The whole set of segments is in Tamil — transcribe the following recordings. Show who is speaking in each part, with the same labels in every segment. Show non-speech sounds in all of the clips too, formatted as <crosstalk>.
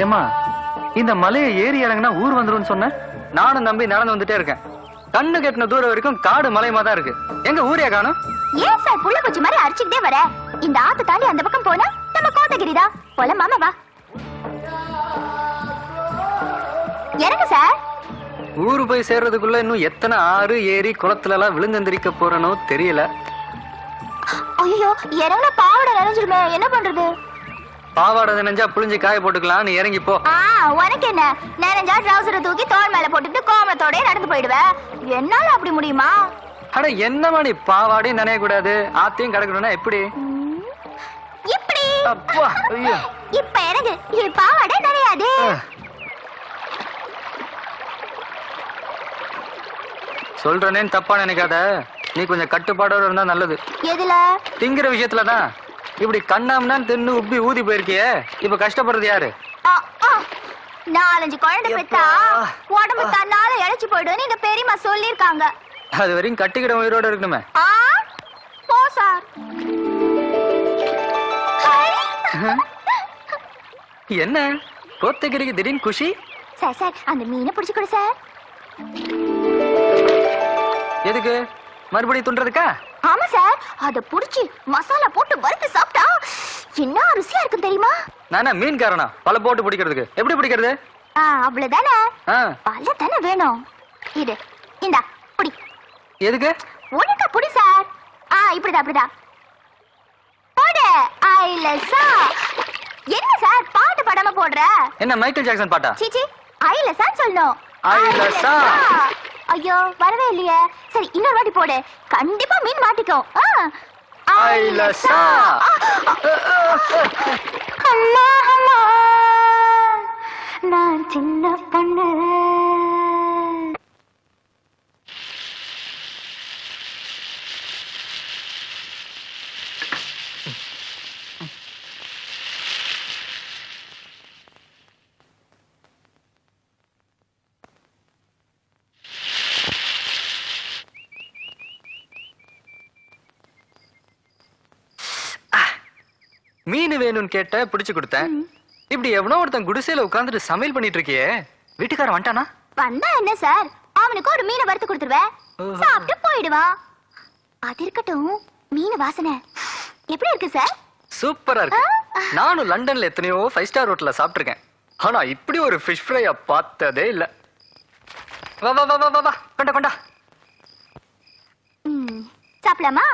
Speaker 1: ஏமா இந்த மலையை ஏறி இறங்குனா ஊர் வந்துரும்னு சொன்ன? நானும் நம்பி நடந்து வந்துட்டே இருக்கேன். கண்ணு கெட்டின தூரம் வரைக்கும் காடு மலையமா தான் இருக்கு. எங்க ஊரே காணும்?
Speaker 2: ஏன் சார் புள்ள பூச்சி மாதிரி அடிச்சுக்கிட்டே வர? இந்த ஆத்து தாண்டி அந்த பக்கம் போனா நம்ம கோத்தகிரிதா போல மாமா வா. இறங்க சார்.
Speaker 1: ஊரு போய் சேர்றதுக்குள்ள இன்னும் எத்தனை ஆறு ஏரி குளத்துல எல்லாம் விழுந்தெந்திரிக்க போறனோ தெரியல.
Speaker 2: ஐயோ இறங்குன பாவடை நினைஞ்சிருமே என்ன பண்றது?
Speaker 1: பாவாடை நினைஞ்சா புளிஞ்சு காய போட்டுக்கலாம். நீ இறங்கி போ.
Speaker 2: உனக்கு என்ன? நினைஞ்சா ட்ரௌசரை தூக்கி தோள் மேல போட்டுட்டு கோமத்தோடய நடந்து போயிடுவ. என்னால அப்படி முடியுமா?
Speaker 1: அட என்னமா நீ பாவாடையும் நினைய கூடாது ஆத்தையும் கிடக்கணும்னா எப்படி?
Speaker 2: இப்படி.
Speaker 1: அப்பா ஐயோ.
Speaker 2: இப்ப இறங்கு. இது பாவாடை நிறையாது
Speaker 1: சொல்றேனேன்னு தப்பா நினைக்காத. நீ கொஞ்சம் கட்டுப்பாடோட இருந்தா நல்லது.
Speaker 2: எதுல?
Speaker 1: திங்கிற விஷயத்துலதான். இப்படி கண்ணாம்னா தின்னு உப்பி ஊதி போயிருக்கியே. இப்ப கஷ்டப்படுறது யாரு.
Speaker 2: நாலஞ்சு குழந்தை பெத்தா. உடம்பு தன்னால இழைச்சு போயிடுன்னு எங்க பெரியம்மா சொல்லிருக்காங்க
Speaker 1: அது வரையும் கட்டிக்கிட உயிரோட இருக்கணுமே.
Speaker 2: ஆ? போ சார்.
Speaker 1: என்ன? கோத்தகிரிக்கு திடீர்னு குஷி?
Speaker 2: சார் சார் அந்த மீனை பிடிச்சு கொடு சார்.
Speaker 1: எதுக்கு? மறுபடியும் துண்டுறதுக்கா?
Speaker 2: ஆமா சார் அத புடிச்சு மசாலா போட்டு வறுத்து சாப்பிட்டா என்ன ருசியா இருக்கும் தெரியுமா?
Speaker 1: நானா மீன்காரனா பல போட்டு பிடிக்கிறதுக்கு. எப்படி பிடிக்கிறது?
Speaker 2: ஆ அவ்வளவுதானே.
Speaker 1: ஆ,
Speaker 2: பல்ல தானே வேணும். இது இந்தா புடி.
Speaker 1: எதுக்கு?
Speaker 2: ஒழுங்கா புடி சார். ஆ இப்படிதான் இப்படிதான் போடு. ஐலசா என்ன சார் பாட்டு படாம போடுற?
Speaker 1: என்ன மைக்கேல் ஜாக்சன் பாட்டா?
Speaker 2: சீச்சி ஐலசான்னு சொல்லணும்.
Speaker 1: ஐலசா.
Speaker 2: ஐயோ வரவே இல்லையே. சரி இன்னொரு வாட்டி போடு. கண்டிப்பா மீன் மாட்டிக்கும். ஆ, அம்மா அம்மா நான் சின்ன பொண்ணு.
Speaker 1: மீன் வேணும்னு கேட்ட பிடிச்சு கொடுத்தேன் இப்படி எவனோ ஒருத்தன் குடிசையில உட்கார்ந்துட்டு சமையல் பண்ணிட்டு இருக்கியே வீட்டுக்காரன் வந்துட்டானா?
Speaker 2: வந்தா என்ன சார்? அவனுக்கு ஒரு மீனை வறுத்து கொடுத்துருவேன். சாப்பிட்டு போயிடுவான் அது இருக்கட்டும் மீன் வாசனை. எப்படி இருக்கு சார்?
Speaker 1: சூப்பரா இருக்கு. நானும் லண்டன்ல எத்தனையோ ஃபைவ் ஸ்டார் ஹோட்டல்ல சாப்பிட்டிருக்கேன். ஆனா இப்படி ஒரு ஃபிஷ் ஃப்ரைய பார்த்ததே இல்ல. வா வா வா வா வா கொண்டா கொண்டா.
Speaker 2: சாப்பிடலாமா?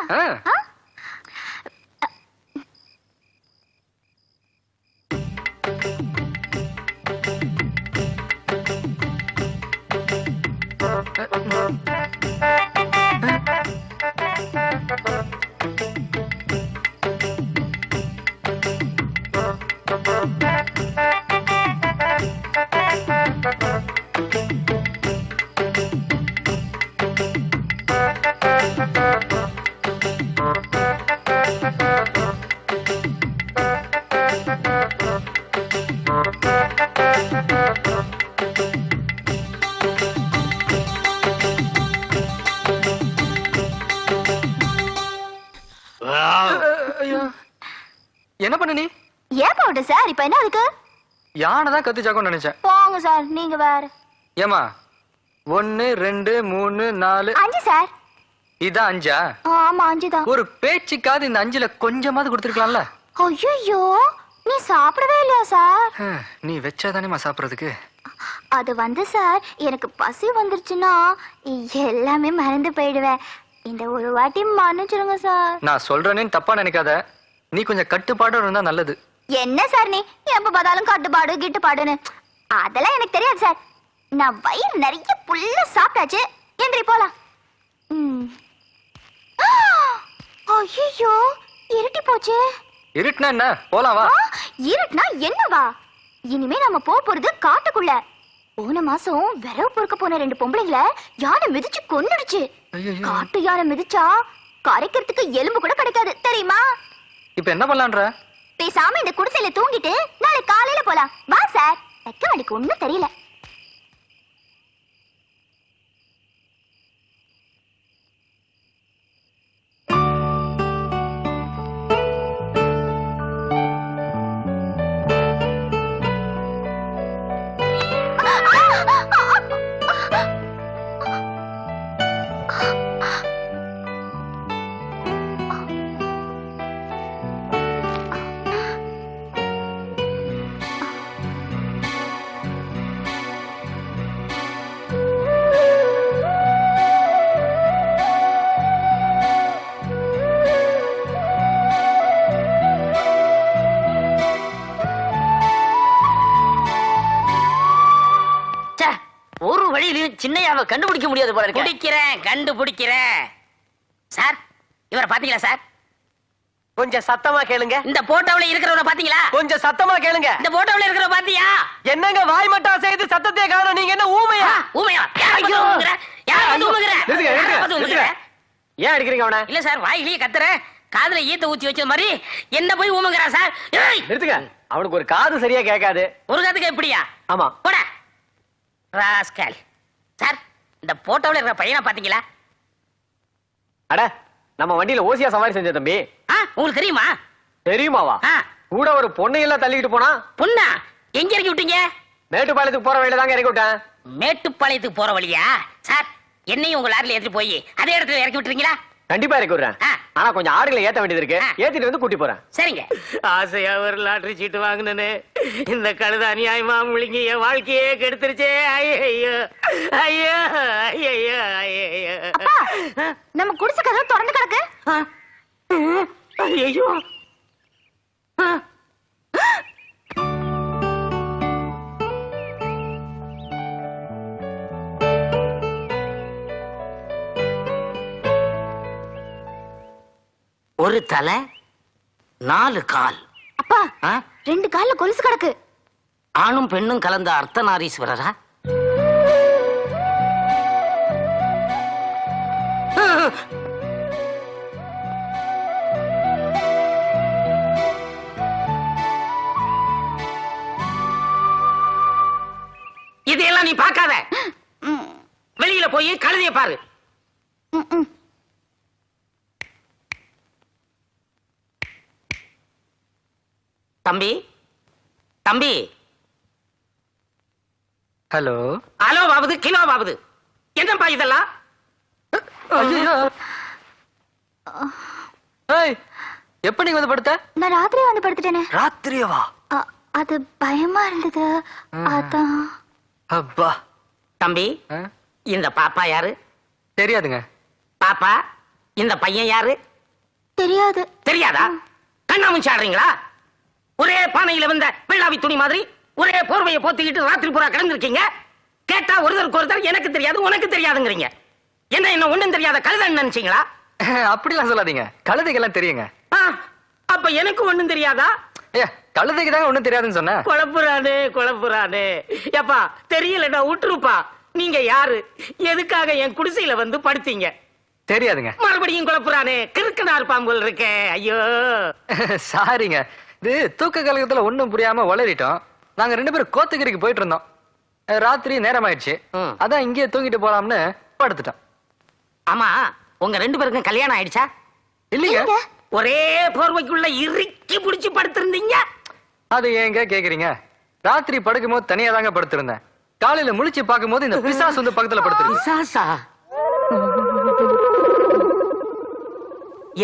Speaker 2: சார் இப்ப என்ன அதுக்கு
Speaker 1: யானை தான் கத்துச்சாக்கோன்னு நினைச்சேன்.
Speaker 2: போங்க சார் நீங்க வேற.
Speaker 1: ஏமா ஒன்னு ரெண்டு மூணு நாலு.
Speaker 2: அஞ்சு சார்.
Speaker 1: இதான் அஞ்சா?
Speaker 2: ஆமா அஞ்சு தான்
Speaker 1: ஒரு பேச்சுக்காவது இந்த அஞ்சுல கொஞ்சமாவது கொடுத்துருக்கலாம்ல.
Speaker 2: ஐயோ நீ சாப்பிடவே இல்லையா சார்?
Speaker 1: நீ வச்சாதானேமா சாப்பிடுறதுக்கு?
Speaker 2: அது வந்து சார் எனக்கு பசி வந்துருச்சுன்னா எல்லாமே மறந்து போயிடுவேன். இந்த ஒரு வாட்டி மன்னிச்சிருங்க சார்.
Speaker 1: நான் சொல்றேனேன்னு தப்பா நினைக்காத. நீ கொஞ்சம் கட்டுப்பாடோட இருந்தா நல்லது.
Speaker 2: என்ன சார் நீ? எப்ப பார்த்தாலும் கட்டுப்பாடு கிட்டுப்பாடுன்னு. அதெல்லாம் எனக்கு தெரியாது சார் நான் வயிறு நிறைய புல்ல சாப்பிட்டாச்சு. எந்திரி போலாம். ஐயோ இருட்டி போச்சு.
Speaker 1: இருட்டுனா என்ன? போலாம் வா.
Speaker 2: இருட்டுனா என்னவா இனிமே நம்ம போக போறது காட்டுக்குள்ள. போன மாசம் விரவு பொறுக்க போன ரெண்டு பொம்பளைங்கள யானை மிதிச்சு கொன்னுடுச்சு. காட்டு யானை மிதிச்சா கரைக்கிறதுக்கு எலும்பு கூட கிடைக்காது. தெரியுமா?
Speaker 1: இப்ப என்ன பண்ணலான்ற?
Speaker 2: பேசாம இந்த குடிசையில தூங்கிட்டு நாளை காலையில போலாம். வா சார் வெக்க வழிக்கு ஒண்ணும் தெரியல.
Speaker 3: சின்னையாவை கண்டுபிடிக்க முடியாது போல இருக்கு.
Speaker 4: பிடிக்கிறேன் கண்டுபிடிக்கிறேன். சார் இவரை பாத்தீங்களா சார்?
Speaker 3: கொஞ்சம் சத்தமா கேளுங்க.
Speaker 4: இந்த போட்டோவில் இருக்கிறவரை பாத்தீங்களா
Speaker 3: கொஞ்சம் சத்தமா கேளுங்க.
Speaker 4: இந்த போட்டோவில் இருக்கிறவரை பாத்தியா
Speaker 3: என்னங்க வாய் மட்டும் செய்து சத்தத்தையே காணும். நீங்க என்ன ஊமையா?
Speaker 4: ஊமையா? யார் பார்த்து ஊமுகிற? யார் பார்த்து ஊமுகிற?
Speaker 1: நிறுத்துங்க,
Speaker 4: பார்த்து ஊமுகிற?
Speaker 3: ஏன் அடிக்கிறீங்க அவனை?
Speaker 4: இல்ல சார் வாயிலேயே கத்துறேன் காதுல ஈத்த ஊத்தி வச்ச மாதிரி என்ன போய் ஊமுங்கிறா சார்? ஏய்!
Speaker 3: நிறுத்துங்க. அவனுக்கு ஒரு காது சரியா கேட்காது.
Speaker 4: ஒரு காதுக்கு எப்படியா?
Speaker 3: ஆமா.
Speaker 4: போட. ராஸ்கல். சார் இந்த போட்டோவில் இருக்கிற பையனை பாத்தீங்களா
Speaker 3: அட நம்ம வண்டியில ஓசியா சவாரி செஞ்ச தம்பி.
Speaker 4: ஆ உங்களுக்கு தெரியுமா?
Speaker 3: தெரியுமாவா?
Speaker 4: ஆ.
Speaker 3: கூட ஒரு பொண்ணை எல்லாம் தள்ளிக்கிட்டு போனா?
Speaker 4: பொண்ணா? எங்க இறக்கி விட்டீங்க?
Speaker 3: மேட்டுப்பாளையத்துக்கு போற வழியில தாங்க இறக்கி விட்டேன்.
Speaker 4: மேட்டுப்பாளையத்துக்கு போற வழியா? சார் என்னையும் உங்க லாரில ஏத்திட்டு போய் அதே இடத்துல இறக்கி விட்டுறீங்களா?
Speaker 3: கண்டிப்பா இறக்கி விடுறேன். ஆனா கொஞ்சம் ஆடுகளை ஏத்த வேண்டியது இருக்கு. ஏத்திட்டு வந்து கூட்டி போறேன்.
Speaker 4: சரிங்க.
Speaker 5: ஆசையா ஒரு லாட்டரி சீட்டு வாங்கினே இந்த கழுத அநியாயமா முழுங்கி என் வாழ்க்கையே கெடுத்துருச்சே. ஐயோ. ஐயோ ஐயோ ஐயோ
Speaker 2: நம்ம குடிசை கதவு திறந்து கிடக்கு.
Speaker 5: ஐயோ
Speaker 4: ஒரு தலை நாலு கால்.
Speaker 2: அப்பா
Speaker 4: ஆ?
Speaker 2: ரெண்டு கால்ல கொலுசு கிடக்கு.
Speaker 4: ஆணும் பெண்ணும் கலந்த அர்த்தநாரீஸ்வரரா? இதையெல்லாம் நீ பார்க்காத. வெளியில போய் கழுதைய பாரு. தம்பி? தம்பி?
Speaker 1: ஹலோ?
Speaker 4: அலோ பாபுது கிலோ பாபுது என்னப்பா இதெல்லாம்
Speaker 1: எப்ப நீங்க வந்து படுத்த?
Speaker 2: நான் ராத்திரி வந்து படுத்துட்டேனே.
Speaker 1: ராத்திரியவா?
Speaker 2: அது பயமா இருந்தது. அதான்.
Speaker 1: அப்பா.
Speaker 4: தம்பி? இந்த பாப்பா யாரு?
Speaker 1: தெரியாதுங்க.
Speaker 4: பாப்பா இந்த பையன் யாரு?
Speaker 2: தெரியாது.
Speaker 4: தெரியாதா? கண்ணாமூச்சி ஆடுறீங்களா? ஒரே பானையில வந்த வெள்ளாவி துணி மாதிரி ஒரே போர்வையை போத்திக்கிட்டு ராத்திரி பூரா கிடந்திருக்கீங்க. கேட்டா ஒருத்தருக்கு ஒருத்தர் எனக்கு தெரியாது உனக்கு தெரியாதுங்கிறீங்க. என்ன என்ன ஒண்ணும் தெரியாத கழுதன்னு நினைச்சீங்களா? <laughs>
Speaker 1: அப்படிலாம் சொல்லாதீங்க. கழுதைக்கெல்லாம் தெரியுங்க.
Speaker 4: அப்ப எனக்கு ஒண்ணும் தெரியாதா?
Speaker 1: கழுதைக்கு தாங்க ஒண்ணும் தெரியாதுன்னு சொன்னேன்
Speaker 5: குழப்புறானே குழப்புறானே. எப்பா தெரியலடா விட்டுருப்பா நீங்க யாரு? எதுக்காக என் குடிசையில வந்து படுத்தீங்க?
Speaker 1: தெரியாதுங்க.
Speaker 5: மறுபடியும் குழப்புறானே. கிறுக்கனார் பாம்புகள் இருக்கே ஐயோ. <laughs>
Speaker 1: சாரிங்க. இது தூக்க கலகத்துல ஒண்ணும் புரியாம வளரிட்டோம். நாங்க ரெண்டு பேரும் கோத்தகிரிக்கு போயிட்டு இருந்தோம். ராத்திரி நேரம் ஆயிடுச்சு. அதான் இங்கேயே தூங்கிட்டு போலாம்னு படுத்துட்டோம்.
Speaker 4: ஆமா உங்க ரெண்டு பேருக்கும் கல்யாணம் ஆயிடுச்சா?
Speaker 1: இல்லைங்க?
Speaker 4: ஒரே போர்வைக்குள்ள இறுக்கி புடிச்சு படுத்திருந்தீங்க.
Speaker 1: அது ஏங்க கேக்குறீங்க? ராத்திரி படுக்கும் போது தனியா தாங்க படுத்திருந்தேன். காலையில முழிச்சு பார்க்கும் போது இந்த பிசாசு வந்து பக்கத்துல படுத்துருக்கு.
Speaker 4: பிசாசா?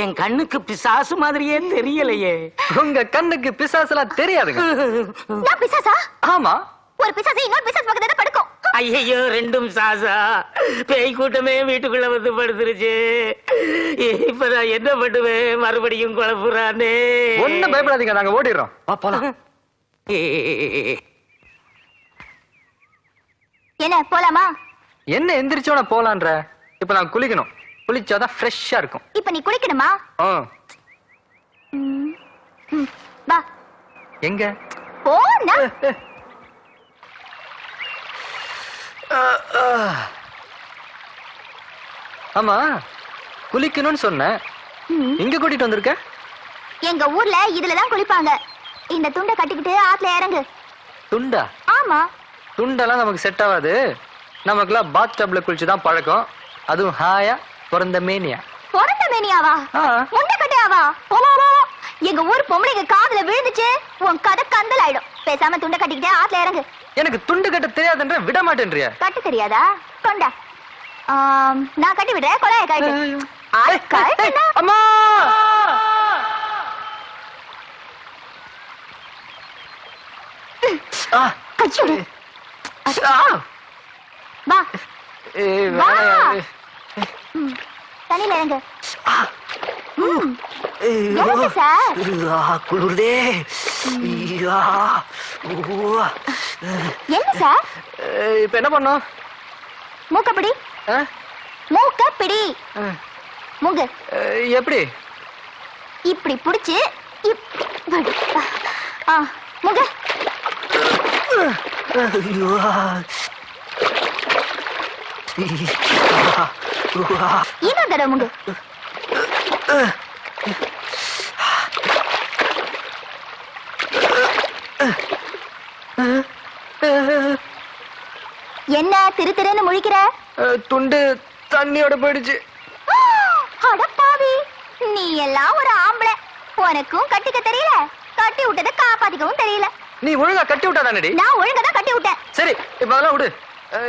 Speaker 4: என் கண்ணுக்கு பிசாசு மாதிரியே தெரியலையே.
Speaker 1: உங்க கண்ணுக்கு பிசாசு எல்லாம் தெரியாதுங்க. <laughs>
Speaker 2: நான் பிசாசா?
Speaker 1: ஆமா.
Speaker 2: ஒரு பிசாசு இன்னொரு பிசாசு பக்கத்துல படுக்கும்
Speaker 5: ஐயோ ரெண்டும் சாசா பேய் கூட்டமே வீட்டுக்குள்ள வந்து படுத்துருச்சு. இப்ப நான் என்ன பண்ணுவேன்? மறுபடியும் குழப்புறானே.
Speaker 1: ஒண்ணும் பயப்படாதீங்க நாங்க ஓடிடுறோம். வா போலாம்.
Speaker 2: என்ன போலாமா?
Speaker 1: என்ன எந்திரிச்சோட போலான்ற? இப்ப நான் குளிக்கணும். குளிச்சாதான் ஃப்ரெஷ்ஷா இருக்கும்.
Speaker 2: இப்ப நீ குளிக்கணுமா? வா.
Speaker 1: எங்க?
Speaker 2: போனா?
Speaker 1: ஆமா குளிக்கணும்னு சொன்னேன்
Speaker 2: ம்,
Speaker 1: இங்க கூட்டிட்டு வந்திருக்க?
Speaker 2: எங்க ஊர்ல இதுலதான் குளிப்பாங்க. இந்த துண்டை கட்டிக்கிட்டு ஆத்துல இறங்கு.
Speaker 1: துண்டா?
Speaker 2: ஆமா.
Speaker 1: துண்டெல்லாம் நமக்கு செட் ஆகாது. நமக்குலாம் பாத் டப்ல குளிச்சு தான் பழக்கம். அதுவும் ஹாயா பிறந்த மேனியா.
Speaker 2: பிறந்த மேனியாவா. முண்டை கட்டையாவா. எங்க ஊர் பொம்பளைங்க காதுல விழுந்துச்சு. உன் கதை கந்தல் ஆயிடும் பேசாம துண்டை கட்டிக்கிட்டு ஆத்துல இறங்கு.
Speaker 1: எனக்கு துண்டு கட்ட தெரியாதுன்ற விட மாட்டேன்றியா.
Speaker 2: கட்ட தெரியாதா? கொண்டா. நான் கட்டி விடுறேன். கொலைய கட்டு.
Speaker 1: அம்மா!
Speaker 2: வா. தண்ணியில இறங்கு. எதுக்கு சார்?
Speaker 1: குளிருதே.
Speaker 2: என்ன சார்?
Speaker 1: இப்ப என்ன பண்ணோம்?
Speaker 2: மூக்க பிடி
Speaker 1: ஆ?
Speaker 2: மூக்க. பிடி
Speaker 1: ஆ.
Speaker 2: மூங்கு
Speaker 1: எப்படி?
Speaker 2: இப்படி புடிச்சு இப்படி ஆ மூங்க
Speaker 1: ஐயோ.
Speaker 2: இன்னும் தடவை மூங்கு என்ன திரு திருன்னு முழிக்கிற?
Speaker 1: துண்டு தண்ணியோட போயிடுச்சு.
Speaker 2: அடப்பாவி நீ எல்லாம் ஒரு ஆம்பளை. உனக்கும் கட்டிக்க தெரியல. கட்டி விட்டதை காப்பாத்திக்கவும் தெரியல.
Speaker 1: நீ ஒழுங்கா கட்டி விட்டா தானடி
Speaker 2: நான் ஒழுங்கா தான் கட்டி விட்டேன்.
Speaker 1: சரி இப்ப அதெல்லாம் விடு.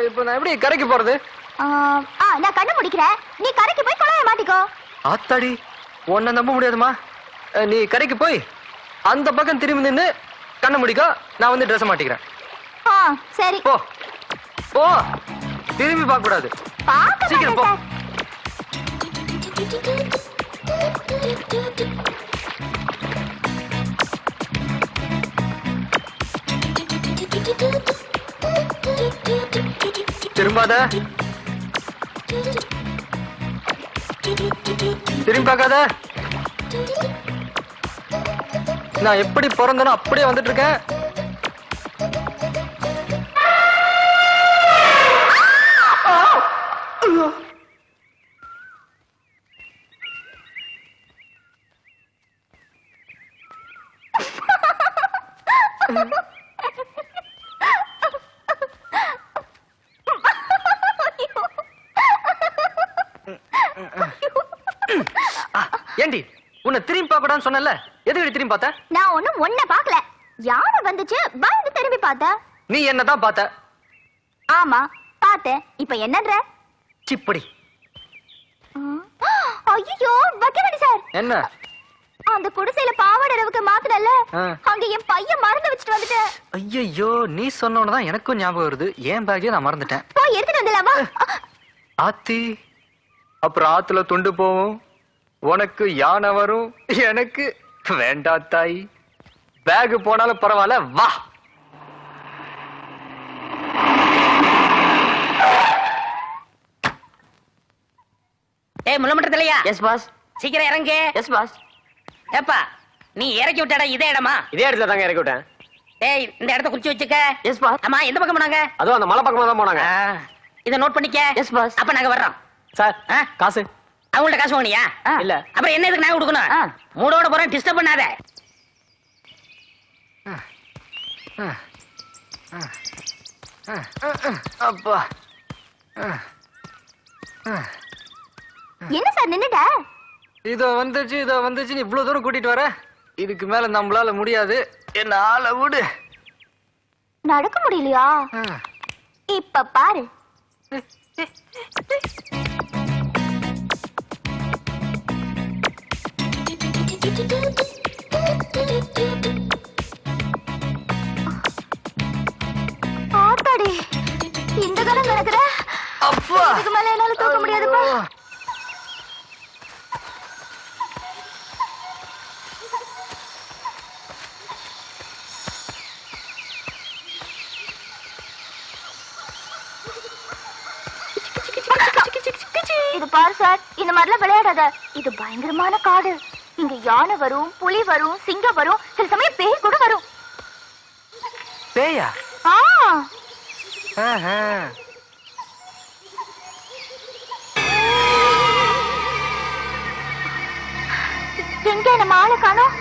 Speaker 1: இப்ப நான் எப்படி கரைக்கு போறது?
Speaker 2: நான் கண்ணு முடிக்கிறேன். நீ கரைக்கு போய் குழாய மாட்டிக்கோ.
Speaker 1: ஆத்தாடி உன்னை நம்ப முடியாதுமா? நீ கடைக்கு போய் அந்த பக்கம் திரும்பி நின்னு கண்ணை முடிக்கோ நான் வந்து ட்ரெஸ் மாட்டிக்கிறேன்.
Speaker 2: ஆ சரி.
Speaker 1: போ. போ. திரும்பி பார்க்க கூடாது சீக்கிரம் போ. திரும்பாத. திரும்பி பார்க்காத. நான் எப்படி பிறந்தனோ அப்படியே வந்துட்டு இருக்கேன். ஏண்டி? உன்னை திரும்பி பார்க்க கூடாதுன்னு சொன்னல எதுக்கு திரும்பி பார்த்த?
Speaker 2: நான் ஒண்ணும் ஒன்ன பார்க்கல. யானை வந்துச்சு? பயந்து திரும்பி பார்த்தேன்
Speaker 1: நீ என்னதான் பார்த்த?
Speaker 2: ஆமா பார்த்தேன். இப்ப என்னன்ற?
Speaker 1: சிப்படி.
Speaker 2: ஐயோ வக்கீலடி சார்.
Speaker 1: என்ன?
Speaker 2: அந்த குடிசையில பாவாடை அளவுக்கு மாத்தினல
Speaker 1: ஆ.
Speaker 2: அங்க என் பையன் மறந்து வச்சுட்டு வந்துட்டேன்
Speaker 1: ஐயையோ நீ சொன்னோன்னு எனக்கும் ஞாபகம் வருது. ஏன் பேக்கே நான் மறந்துட்டேன்.
Speaker 2: போய் எடுத்துட்டு வந்துடலாமா
Speaker 1: ஆத்தி. அப்புறம் ஆத்துல துண்டு போவும். உனக்கு யானை வரும் எனக்கு வேண்டா தாய். பேக் போனாலும் பரவாயில்ல வா.
Speaker 4: ஏய் முள்ளமட்டத்திலையா
Speaker 3: எஸ் பாஸ்
Speaker 4: சீக்கிரம் இறங்கு.
Speaker 3: எஸ் பாஸ்
Speaker 4: ஏப்பா நீ இறக்கி விட்ட இடம் இதே இடமா?
Speaker 3: இதே இடத்துல தாங்க இறக்கி விட்டேன்.
Speaker 4: ஏய் இந்த இடத்த குறிச்சு வச்சுக்க.
Speaker 3: எஸ் பாஸ்
Speaker 4: ஆமா எந்த பக்கம் போனாங்க
Speaker 3: அதுவும் அந்த மலை பக்கமா தான் போனாங்க.
Speaker 4: இத நோட் பண்ணிக்க.
Speaker 3: எஸ் பாஸ்
Speaker 4: அப்ப நாங்க வர்றோம்.
Speaker 3: சார்
Speaker 4: ஆ?
Speaker 3: காசு.
Speaker 4: அவங்கள்ட்ட காசு வாங்கினியா?
Speaker 3: இல்ல.
Speaker 4: அப்புறம் என்ன இதுக்கு நான் கொடுக்கணும்?
Speaker 3: ஆ.
Speaker 4: மூடோட போறேன் டிஸ்டர்ப் பண்ணாத.
Speaker 1: அப்பா.
Speaker 2: என்ன சார் நின்னுட்ட?
Speaker 1: இதோ வந்துச்சு இதோ வந்துச்சு நீ இவ்வளவு தூரம் கூட்டிட்டு வர? இதுக்கு மேல நம்மளால முடியாது. என்ன ஆள விடு.
Speaker 2: நடக்க முடியலையா?
Speaker 1: ஆ.
Speaker 2: இப்ப பாரு. ஆத்தாடி இந்த காலம் நடக்கிற
Speaker 1: அப்பா.
Speaker 2: இதுக்கு மேல என்னால தூக்க முடியாதுப்பா. சார் இந்த மாதிரிலாம் விளையாடாத. இது பயங்கரமான காடு. இங்க யானை வரும் புலி வரும் சிங்கம் வரும் சில சமயம் பேய் கூட வரும்.
Speaker 1: பேயா.
Speaker 2: எங்க நம்ம ஆளை காணோம்?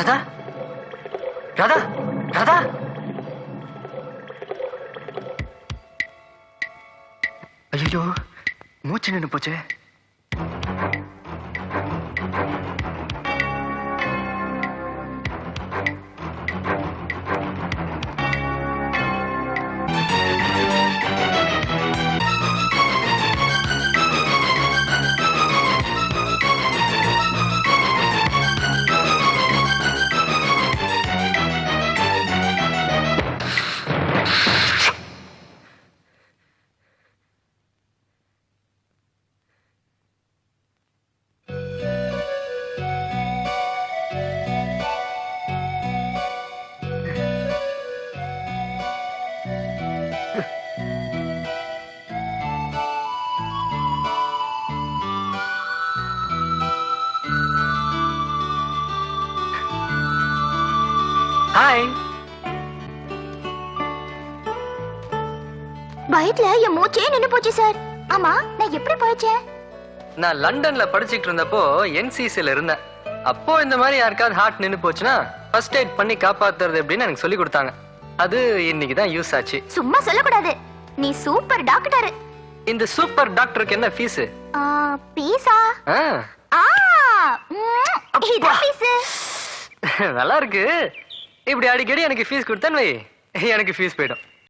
Speaker 1: ராதா? ராதா? ராதா? ஐயோ மூச்சு நின்று போச்சே.
Speaker 2: பயத்துல என் மூச்சே நின்னு போச்சு சார். ஆமா நான் எப்படி போயிச்சேன்
Speaker 1: நான் லண்டன்ல படிச்சிட்டு இருந்தப்போ என்சிசில இருந்தேன். அப்போ இந்த மாதிரி யாருக்காவது ஹார்ட் நின்னு போச்சுன்னா ஃபர்ஸ்ட் எய்ட் பண்ணி காப்பாத்துறது எப்படின்னு எனக்கு சொல்லி கொடுத்தாங்க. அது இன்னைக்கு தான் யூஸ் ஆச்சு.
Speaker 2: சும்மா சொல்லக்கூடாது. நீ சூப்பர் டாக்டர்
Speaker 1: இந்த சூப்பர் டாக்டருக்கு என்ன ஃபீஸ்
Speaker 2: பீஸா? ஆ. ம், இதான் பீஸு.
Speaker 1: நல்லா இருக்கு. இப்படி அடிக்கடி எனக்கு ஃபீஸ் கொடுத்தேன்னு வை. எனக்கு ஃபீஸ் போயிடும்.